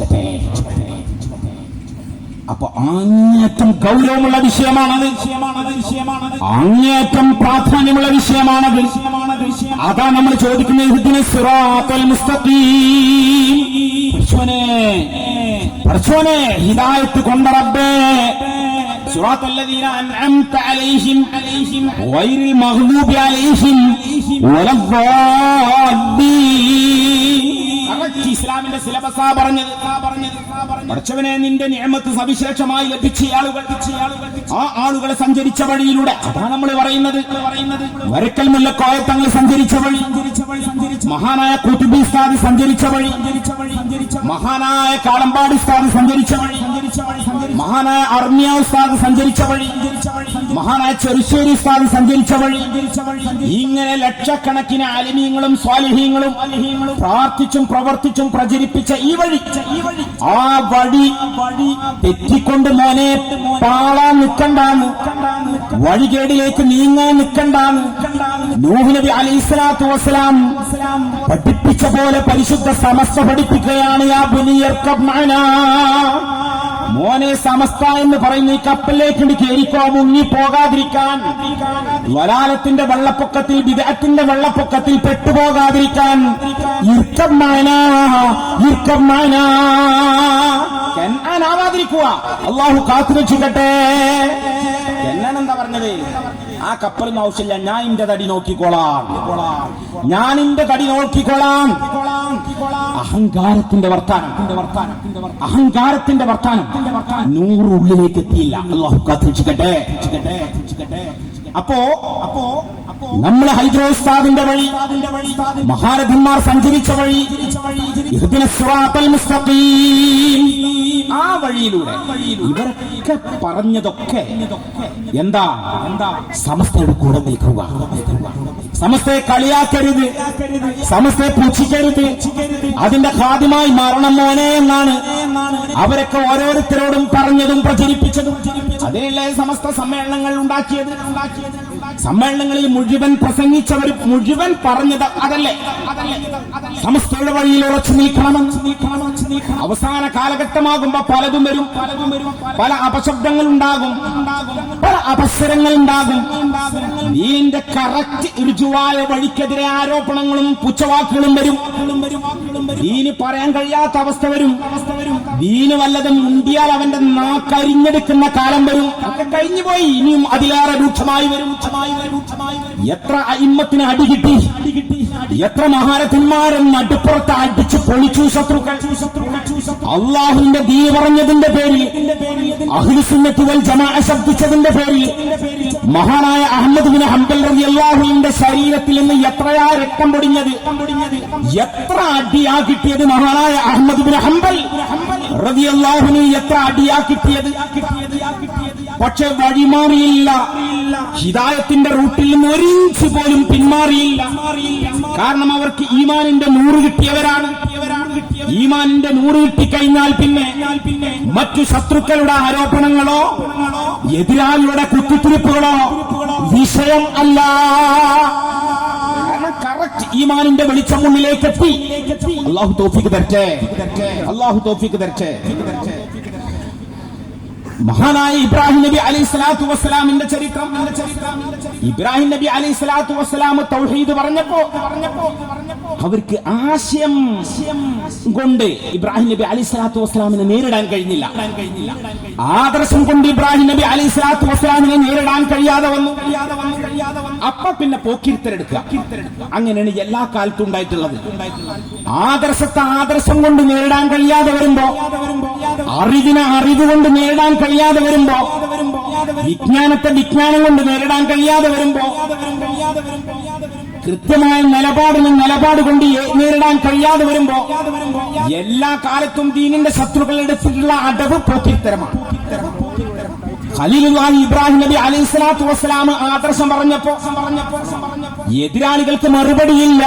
രക്ഷിക്കട്ടെ അപ്പൊ അങ്ങേറ്റം ഗൗരവമുള്ള വിഷയമാണത് അങ്ങേറ്റം പ്രാധാന്യമുള്ള വിഷയമാണത് അതാ നമ്മൾ ചോദിക്കുന്നത് ഇതിന് സിറാത്തൽ മുസ്തഖീം പടച്ചോനെ പടച്ചോനെ ഹിദായത്ത് കൊണ്ട റബ്ബേ صراط الذين أنعمت عليهم غير المغضوب عليهم ولا الضالين കറക്റ്റ് ഇസ്ലാമിന്റെ സിലബസാ പറഞ്ഞത് പഠിച്ചവനെ നിന്റെ നിയമത്ത് സവിശേഷമായി ലഭിച്ച ആളുകൾ ആ ആളുകളെ സഞ്ചരിച്ച വഴിയിലൂടെ. അതാണ് നമ്മൾ പറയുന്നത്. വരക്കൽ മുല്ലക്കോയ തങ്ങൾ സഞ്ചരിച്ച വഴി. മഹാനായ കുത്തുബി സ്ഥാദ് സഞ്ചരിച്ച വഴി. മഹാനായ കാളമ്പാടി സ്ഥാദ് സഞ്ചരിച്ച വഴി. മഹാനായ അർമിയ ഉസ്താദ് സഞ്ചരിച്ച വഴി. മഹാനായ ചെറുശ്ശേരി സ്ഥാദ് സഞ്ചരിച്ച വഴി. ഇങ്ങനെ ലക്ഷക്കണക്കിന് അലിമീങ്ങളും സ്വാലിഹീങ്ങളും പ്രാർത്ഥിച്ചും പ്രവർത്തിച്ചും പ്രചരിപ്പിച്ച ഈ വഴി ആ വഴി തെറ്റിക്കൊണ്ട് മോനെ പാളാൻ നിൽക്കണ്ടാന്ന്. വഴികേടിലേക്ക് നീങ്ങാൻ നിൽക്കണ്ടാന്ന്. നൂഹ് നബി ഇസ്ലാത്തു വസ്സലാം പഠിപ്പിച്ച പോലെ പരിശുദ്ധ സമസ്ത പഠിപ്പിക്കുകയാണ് ആ മഅനാ. മോനെ സമസ്ത എന്ന് പറയുന്ന ഈ കപ്പലിലേക്ക് കയറിക്കോ മുങ്ങി പോകാതിരിക്കാൻ. വലാലത്തിന്റെ വെള്ളപ്പൊക്കത്തിൽ വിദഗ്ധത്തിന്റെ വെള്ളപ്പൊക്കത്തിൽ പെട്ടുപോകാതിരിക്കാൻ. ഇർക്കമ്മാന ഇർക്കമ്മാന കെന്നാനാവാതിരിക്കുക അള്ളാഹു കാത്തുരക്ഷിക്കട്ടെ. എന്നാണ് എന്താ പറഞ്ഞത്. ആ കപ്പലിന് ആവശ്യമില്ല ഞാൻ എന്റെ തടി നോക്കിക്കോളാം. ഞാൻ എന്റെ തടി നോക്കിക്കോളാം. അഹങ്കാരത്തിന്റെ വർത്താനം. അഹങ്കാരത്തിന്റെ വർത്താനം. നൂറുള്ളിലേക്ക് എത്തിയില്ല. അപ്പോ അപ്പോ നമ്മൾ ഹൈദ്രോസ്താദിന്റെ വഴി മഹാരഥന്മാർ സഞ്ചരിച്ച വഴി. ആ വഴിയിലൂടെ ഇവരൊക്കെ പറഞ്ഞതൊക്കെ എന്താ? എന്താ? സമസ്തയുടെ കൂടെ നിൽക്കുക. സമസ്തയെ കളിയാക്കരുത്. സമസ്തയെ പുച്ഛിക്കരുത്. അതിന്റെ ഖാദ്യമായി മരണം മോനെ എന്നാണ് അവരൊക്കെ ഓരോരുത്തരോടും പറഞ്ഞതും പ്രചരിപ്പിച്ചതും. അതേ സമസ്ത സമ്മേളനങ്ങൾ ഉണ്ടാക്കിയത്. സമ്മേളനങ്ങളിൽ മുഴുവൻ പ്രസംഗിച്ചവർ മുഴുവൻ പറഞ്ഞത് അതല്ലേ? സമസ്തയുടെ വഴിയിൽ ഉറച്ചു നിൽക്കണമെന്ന് അവസാന കാലഘട്ടമാകുമ്പോ പലതും വരും. വരും പല അപശബ്ദങ്ങൾ ഉണ്ടാകും. പല അപസരങ്ങൾ ഉണ്ടാകും. നീന്റെ കറക്റ്റ് ഋജുവായ വഴിക്കെതിരെ ആരോപണങ്ങളും പുച്ഛവാക്കുകളും വരും. നീന് പറയാൻ കഴിയാത്ത അവസ്ഥ വരും. ദീന് വല്ലതും മുണ്ടിയാൽ അവന്റെ നാക്കരിഞ്ഞെടുക്കുന്ന കാലം വരും. ഒക്കെ കഴിഞ്ഞു പോയി. ഇനിയും അതിലേറെ രൂക്ഷമായി വരും എത്ര അയിമ്മത്തിന് അടി കിട്ടി എത്ര മഹാരഥന്മാരെന്ന് നടുപ്പുറത്ത് അടിച്ചു പൊളിച്ചു ശത്രുക്കൾ അള്ളാഹുവിന്റെ ദീ പറഞ്ഞതിന്റെ പേരിൽ അഹ്ലുസുന്നത്തി വൽ ജമാഅ ശബ്ദിച്ചതിന്റെ പേരിൽ മഹാനായ അഹമ്മദ് ബിൻ ഹംബൽ റബി അള്ളാഹുവിന്റെ ശരീരത്തിൽ നിന്ന് എത്രയാ രക്തം പൊടിഞ്ഞത്? എത്ര അടിയാ കിട്ടിയത് മഹാനായ അഹമ്മദ് ബിൻ ഹംബൽ? എത്ര അടിയാ പക്ഷെ വഴിമാറിയില്ല. ഹിതായത്തിന്റെ റൂട്ടിൽ നിന്ന് ഒരു പോലും പിന്മാറിയില്ല. കാരണം അവർക്ക് ഈമാനിന്റെ നൂറ് കിട്ടിയവരാണ്. ഈമാനിന്റെ നൂറ് കിട്ടിക്കഴിഞ്ഞാൽ പിന്നെ മറ്റു ശത്രുക്കളുടെ ആരോപണങ്ങളോ എതിരാളിയുടെ കുത്തിത്തിരിപ്പുകളോ വിഷയം അല്ല. ഈമാനിന്റെ വെളിച്ചം മുന്നിലേക്ക് എത്തി. അള്ളാഹു തോഫിക്ക് തരട്ടെ. അള്ളാഹു തോഫിക്ക് തരട്ടെ. മഹാനായ ഇബ്രാഹിം നബി അലൈഹി സ്വലാത്തു വസ്സലാമിന്റെ ചരിത്രം. ഇബ്രാഹിം നബി അലൈഹി സ്വലാത്തു വസ്സലാം തൗഹീദ് പറഞ്ഞപ്പോ പറഞ്ഞപ്പോ അവർക്ക് ആശയം കൊണ്ട് ഇബ്രാഹിം നബി അലി സ്വലാത്തു വസ്സലാമിനെ നേരിടാൻ കഴിഞ്ഞില്ല. ആദർശം കൊണ്ട് ഇബ്രാഹിം നബി അലി സ്വലാത്തു വസ്സലാമിനെ നേരിടാൻ കഴിയാതെ വന്നു. അപ്പൊ പിന്നെ പോക്കിരുത്തരെടുക്കുക അങ്ങനെയാണ് എല്ലാ കാലത്തും ഉണ്ടായിട്ടുള്ളത്. ആദർശത്തെ ആദർശം കൊണ്ട് നേരിടാൻ കഴിയാതെ വരുമ്പോ അറിവിനെ അറിവ് കൊണ്ട് നേരിടാൻ കഴിയാതെ വരുമ്പോ വിജ്ഞാനത്തെ വിജ്ഞാനം കൊണ്ട് നേരിടാൻ കഴിയാതെ വരുമ്പോ കൃത്യമായ നിലപാടിന് നിലപാട് കൊണ്ട് നേരിടാൻ കഴിയാതെ വരുമ്പോ എല്ലാ കാലത്തും ദീനിന്റെ ശത്രുക്കൾ എടുത്തിട്ടുള്ള അടവ് പ്രത്യുത്തരമാണ് ഖലീലുല്ലാഹി ഇബ്രാഹിം നബി അലൈഹി സ്വലാത്തു വസ്സലാം ആദർശം പറഞ്ഞപ്പോ എതിരാളികൾക്ക് മറുപടിയില്ല.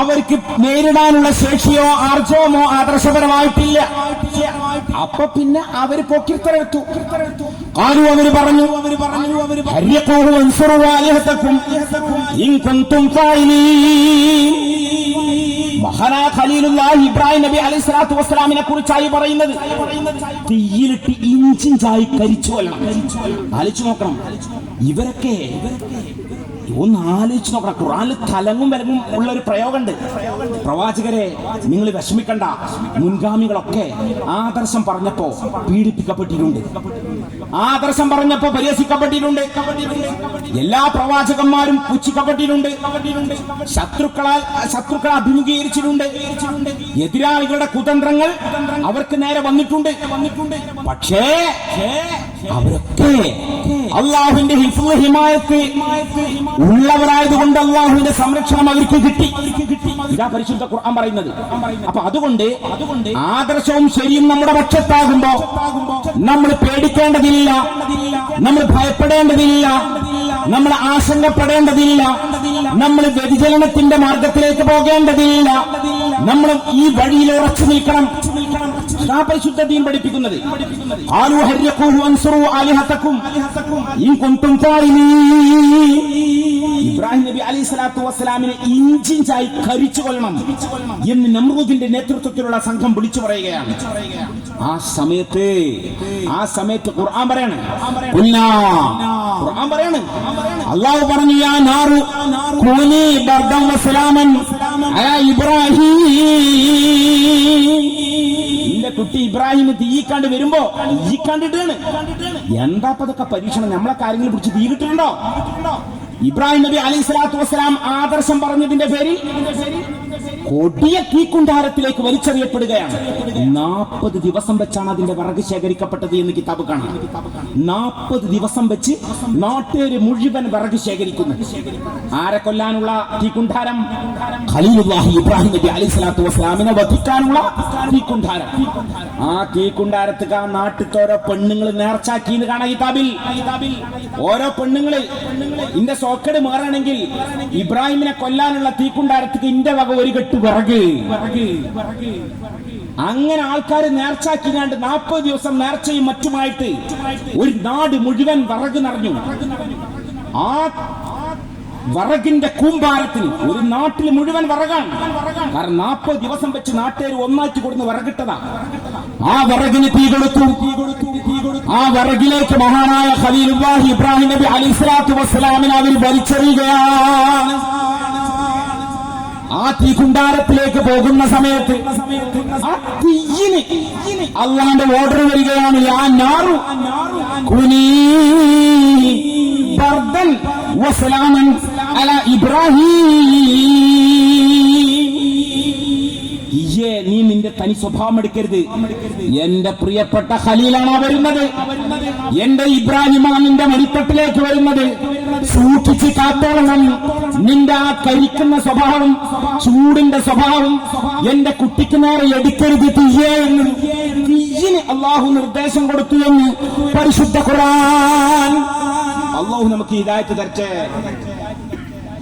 അവർക്ക് നേരിടാനുള്ള ശേഷിയോ ആർജവമോ ആദർശപരമായിട്ടില്ല. അപ്പൊ പിന്നെ അവർ പൊക്കിത്തരത്തു ആരും അവർ പറഞ്ഞു അവർ പറഞ്ഞു അവർ ഫായിലീൻ ഖലീലുല്ലാഹി ഇബ്രാഹിം നബി അലൈഹി സ്വലാത്തു വസ്സലാമിനെ കുറിച്ചായി പറയുന്നത്. തീയിലിട്ട് ഇഞ്ചിഞ്ചായി കരിച്ചു കൊല്ലണം. ആലോചിച്ചു നോക്കണം. ഇവരൊക്കെ ഒന്ന് ആലോചിച്ച് നോക്കണം. ഖുറാനിൽ തലങ്ങും വിലങ്ങും ഉള്ള ഒരു പ്രയോഗമുണ്ട്. പ്രവാചകരെ നിങ്ങൾ വിഷമിക്കണ്ട. മുൻഗാമികളൊക്കെ ആദർശം പറഞ്ഞപ്പോ പീഡിപ്പിക്കപ്പെട്ടിട്ടുണ്ട്. ആദർശം പറഞ്ഞപ്പോ പരിഹസിക്കപ്പെട്ടിട്ടുണ്ട്. എല്ലാ പ്രവാചകന്മാരും പുച്ഛിക്കപ്പെട്ടിട്ടുണ്ട്. ശത്രുക്കളാൽ ശത്രുക്കളെ അഭിമുഖീകരിച്ചിട്ടുണ്ട്. എതിരാളികളുടെ കുതന്ത്രങ്ങൾ അവർക്ക് നേരെ വന്നിട്ടുണ്ട്. പക്ഷേ അവരൊക്കെ അള്ളാഹുവിന്റെ ഹിഫ്ള് ഹിമായത്ത് ഉള്ളവരായതുകൊണ്ട് അള്ളാഹുവിന്റെ സംരക്ഷണം അവർക്ക് കിട്ടി. ഇതാ പരിശുദ്ധ ഖുർആൻ പറയുന്നത്. അപ്പൊ അതുകൊണ്ട് അതുകൊണ്ട് ആദർശവും ശരിയും നമ്മുടെ പക്ഷത്താകുമ്പോ നമ്മൾ പേടിക്കേണ്ടതില്ല. നമ്മൾ ഭയപ്പെടേണ്ടതില്ല. നമ്മൾ ആശങ്കപ്പെടേണ്ടതില്ല. നമ്മൾ വ്യതിചലനത്തിന്റെ മാർഗത്തിലേക്ക് പോകേണ്ടതില്ല. നമ്മൾ ഈ വഴിയിൽ ഉറച്ചു നിൽക്കണം. ആ പരിശുദ്ധ ദീൻ പഠിപ്പിക്കുന്നത്. ഇബ്രാഹിം നബി അലൈഹി സ്വലാത്തു വസ്സലാമിനെ ഇഞ്ചിഞ്ചായി കരിച്ചു കൊല്ലണം എന്ന് നമ്രൂദിന്റെ നേതൃത്വത്തിലുള്ള സംഘം വിളിച്ചു പറയുകയാണ്. ആ സമയത്ത് ആ സമയത്ത് ഖുർആൻ പറയാണ്. ഖുർആൻ പറയാണ്. അള്ളാഹു പറഞ്ഞു യാ നാറു കൂനി ബർദം വസലാമൻ അലാ ഇബ്രാഹിം. കുട്ടി ഇബ്രാഹിം തീ കണ്ട് വരുമ്പോ ഈ കണ്ടിട്ടാണ്. എന്താ അതൊക്കെ പരീക്ഷണം? നമ്മളെ കാര്യങ്ങൾ പിടിച്ച് തീ കിട്ടുന്നുണ്ടോ ഇബ്രാഹിം നബി അലൈഹി സ്വലാത്തു വസ്സലാം ആദർശം പറഞ്ഞതിന്റെ പേരിൽ കൊടിയ തീക്കുണ്ടാരത്തിലേക്ക് വലിച്ചെറിയപ്പെടുകയാണ്. നാൽപ്പത് ദിവസം വെച്ചാണ് അതിന്റെ വിറക് ശേഖരിക്കപ്പെട്ടത് എന്ന് കിതാബ് കാണാം നാൽപ്പത് ദിവസം വെച്ച് നാട്ടുകാര് മുഴുവൻ വിറക് ശേഖരിക്കുന്നു. ആരെ കൊല്ലാനുള്ള തീക്കുണ്ടാരം? ഖലീലുല്ലാഹി ഇബ്രാഹിം നബി അലൈഹി സ്വലാത്തു വസ്സലാമിനെ വധിക്കാനുള്ള തീക്കുണ്ടാരം. ആ തീക്കുണ്ടാരത്തുക ആ നാട്ടിലത്തെ ഓരോ പെണ്ണുങ്ങൾ നേർച്ചാക്കി കാണാം കിതാബിൽ. ഓരോ പെണ്ണുങ്ങൾ ഇന്റെ സോക്കട് മാറണമെങ്കിൽ ഇബ്രാഹിമിനെ കൊല്ലാനുള്ള തീക്കുണ്ടാരത്തേക്ക് ഇന്റെ വക ഒരു കെട്ട് വിറക്. അങ്ങനെ ആൾക്കാർ നേർച്ചാക്കിനാണ്ട് നാൽപ്പത് ദിവസം നേർച്ചയും മറ്റുമായിട്ട് ഒരു നാട് മുഴുവൻ വിറക് നിറഞ്ഞു. ആ വിറകിന്റെ കൂമ്പാരത്തിൽ ഒരു നാട്ടിൽ മുഴുവൻ വറകാണ്. കാരണം നാൽപ്പത് ദിവസം വെച്ച് നാട്ടുകാർ ഒന്നാക്കി കൊടുന്ന് വറകിട്ടതാ. ആ വറകിന് തീ കൊടുക്കും ആ വറകിലേക്ക് മഹാനായ ഖലീലുല്ലാഹി ഇബ്രാഹിം നബി അലി സ്വലാത്തു വസ്സലാമിനെ അവർ വലിച്ചെറിയുകയാണ്. ആ തീ കുണ്ടാരത്തിലേക്ക് പോകുന്ന സമയത്ത് ആ അള്ളാന്റെ ഓർഡർ വരികയാണ് യാ നാറു കുനീ ബർദൻ വസലാമൻ അല ഇബ്രാഹിം. നീ നിന്റെ തനി സ്വഭാവം എടുക്കരുത്. എന്റെ പ്രിയപ്പെട്ട ഖലീലാണ് വരുന്നത്. എന്റെ ഇബ്രാഹിമാ നിന്റെ മരിത്തട്ടിലേക്ക് വരുന്നത്. സൂക്ഷിച്ച് കാത്തോളണം. നിന്റെ ആ കരിക്കുന്ന സ്വഭാവം ചൂടിന്റെ സ്വഭാവം എന്റെ കുട്ടിക്ക് നേരെ എടുക്കരുത് തീയേ എന്ന്. തീയിന് അള്ളാഹു നിർദ്ദേശം കൊടുത്തു എന്ന് പരിശുദ്ധ ഖുർആൻ. അള്ളാഹു നമുക്ക് ഇതായിട്ട് തരട്ടെ.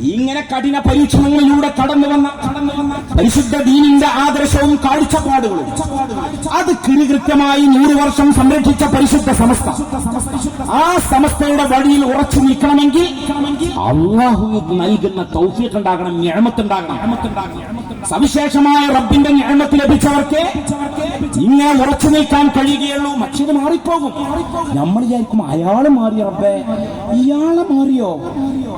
ഇങ്ങനെ കഠിന പരീക്ഷണങ്ങളിലൂടെ കടന്നു വന്ന കടന്നു വന്ന പരിശുദ്ധ ദീനിന്റെ ആദർശവും കാഴ്ചപ്പാടുകളും. അത് കിരുകൃത്യമായി നൂറ് വർഷം സംരക്ഷിച്ച പരിശുദ്ധ സമസ്ത. ആ സമസ്തയുടെ വഴിയിൽ ഉറച്ചു നിൽക്കണമെങ്കിൽ അള്ളാഹു നൽകുന്ന തൗഫീഖ് ഉണ്ടാകണം ഞാമത്തുണ്ടാകണം. സവിശേഷമായ റബ്ബിന്റെ ഞാമത്ത് ലഭിച്ചവർക്ക് ഇങ്ങനെ ഉറച്ചു നിൽക്കാൻ കഴിയുകയുള്ളൂ. മറ്റേത് മാറിപ്പോകും. നമ്മൾ വിചാരിക്കും അയാൾ മാറിയ റബ്ബേ? ഇയാളെ മാറിയോ?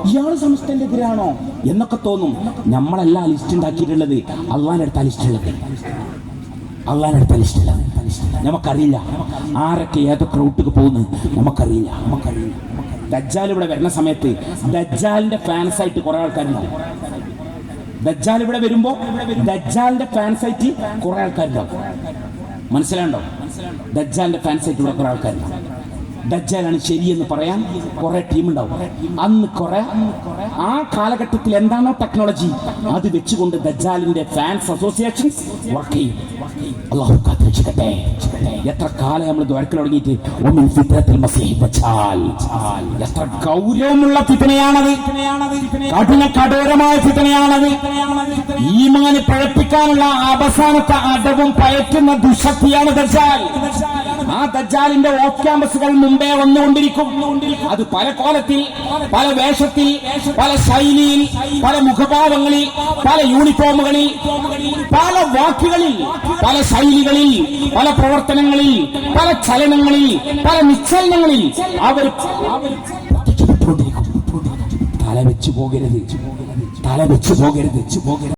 ഇയാൾ സമസ്തന്റെ എതിരാണോ എന്നൊക്കെ തോന്നും. നമ്മളല്ല ലിസ്റ്റ് ഉണ്ടാക്കിയിട്ടുള്ളത്. അള്ളാൻ അടുത്ത ലിസ്റ്റുള്ളത് അള്ളാൻ അടുത്ത ലിസ്റ്റ് ഉള്ളത്. നമുക്കറിയില്ല. ആരൊക്കെ ഏതൊക്കെ റൂട്ടിക്ക് പോകുന്നു. നമുക്കറിയില്ല. നമുക്കറിയില്ല ദജ്ജാൽ ഇവിടെ വരുന്ന സമയത്ത് ദജ്ജാലിന്റെ ഫാൻസ് ആയിട്ട് കുറെ ആൾക്കാരുണ്ടാവും ദജ്ജാൽ ഇവിടെ വരുമ്പോ ദജ്ജാലിന്റെ ഫാൻസ് ആയിട്ട് കുറെ ആൾക്കാരുണ്ടാവും. മനസ്സിലാണ്ടോ ദജ്ജാലിന്റെ ഫാൻസ് ആയിട്ട് ഇവിടെ കുറെ ആൾക്കാരുണ്ടാവും. ദജ്ജാലാണ് ശരിയെന്ന് പറയാൻ കുറെ ടീമുണ്ടാവും. അന്ന് കുറെ ആ കാലഘട്ടത്തിൽ എന്താണോ ടെക്നോളജി അത് വെച്ചുകൊണ്ട് ദജ്ജാലിന്റെ ഫാൻസ് അസോസിയേഷൻസ് വർക്ക് ചെയ്യും. എത്ര കാലം നമ്മൾ ദ്വാരക്കൽ തുടങ്ങിയിട്ട്? മസീഹ് എത്ര ഗൗരവമുള്ള ഫിത്തനയാണത് കഠിന കഠോരമായ ഫിത്തനയാണത് ഈമാന് പഴപ്പിക്കാനുള്ള അവസാനത്തെ അടവും പയറ്റുന്ന ദുശക്തിയാണ് ദജ്ജാൽ. ആ ദജ്ജാലിന്റെ ഓഫ് ക്യാമ്പസുകൾ മുമ്പേ വന്നുകൊണ്ടിരിക്കും. അത് പല കോലത്തിൽ പല വേഷത്തിൽ പല ശൈലിയിൽ പല മുഖഭാവങ്ങളിൽ പല യൂണിഫോമുകളിൽ പല വാക്കുകളിൽ പല ശൈലികളിൽ പല പ്രവർത്തനങ്ങളിൽ പല ചലനങ്ങളിൽ പല നിശ്ചലനങ്ങളിൽ അവർ തല വെച്ചു പോകരുത്. തല വെച്ചു പോകരുത് വെച്ചു പോകരുത്.